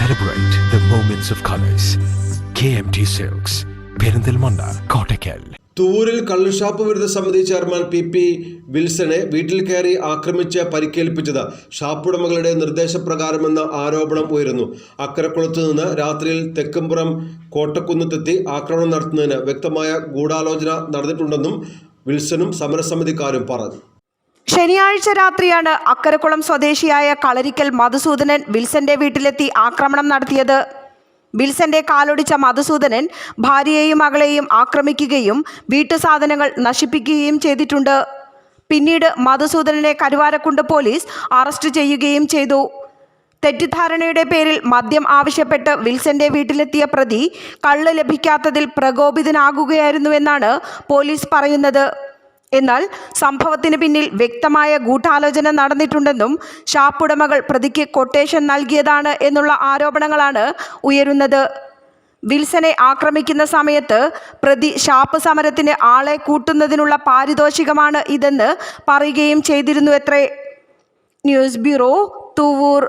Celebrate the moments of colors. KMT Silks, Perinthalmanna Kottakkal തൂരിൽ കള്ളുഷാപ്പ് വിരുദ്ധ സമിതി ചെയർമാൻ പി പി വിൽസനെ വീട്ടിൽ കയറി ആക്രമിച്ച് പരിക്കേൽപ്പിച്ചത് ഷാപ്പുടമകളുടെ നിർദ്ദേശപ്രകാരമെന്ന ആരോപണം ഉയരുന്നു. അക്കരക്കുളത്ത് നിന്ന് രാത്രിയിൽ തെക്കുംപുറം കോട്ടക്കുന്നത്തെത്തി ആക്രമണം നടത്തുന്നതിന് വ്യക്തമായ ഗൂഢാലോചന നടന്നിട്ടുണ്ടെന്നും വിൽസനും സമരസമിതിക്കാരും പറഞ്ഞു. ശനിയാഴ്ച രാത്രിയാണ് അക്കരക്കുളം സ്വദേശിയായ കളരിക്കൽ മധുസൂദനൻ വിൽസന്റെ വീട്ടിലെത്തി ആക്രമണം നടത്തിയത്. വിൽസന്റെ കാലൊടിച്ച മധുസൂദനൻ ഭാര്യയെയും മകളെയും ആക്രമിക്കുകയും വീട്ടുസാധനങ്ങൾ നശിപ്പിക്കുകയും ചെയ്തിട്ടുണ്ട്. പിന്നീട് മധുസൂദനനെ കരുവാരക്കുണ്ട് പോലീസ് അറസ്റ്റ് ചെയ്യുകയും ചെയ്തു. തെറ്റിദ്ധാരണയുടെ പേരിൽ മദ്യം ആവശ്യപ്പെട്ട് വിൽസന്റെ വീട്ടിലെത്തിയ പ്രതി കള്ള് ലഭിക്കാത്തതിൽ പ്രകോപിതനാകുകയായിരുന്നുവെന്നാണ് പോലീസ് പറയുന്നത്. എന്നാൽ സംഭവത്തിന് പിന്നിൽ വ്യക്തമായ ഗൂഢാലോചന നടന്നിട്ടുണ്ടെന്നും ഷാപ്പുടമകൾ പ്രതിക്ക് കൊട്ടേഷൻ നൽകിയതാണ് എന്നുള്ള ആരോപണങ്ങളാണ് ഉയരുന്നത്. വിൽസനെ ആക്രമിക്കുന്ന സമയത്ത് പ്രതി ഷാപ്പ് സമരത്തിന് ആളെ കൂട്ടുന്നതിനുള്ള പാരിതോഷികമാണ് ഇതെന്ന് പറയുകയും ചെയ്തിരുന്നു എത്രേ ന്യൂസ് ബ്യൂറോ തുവൂർ.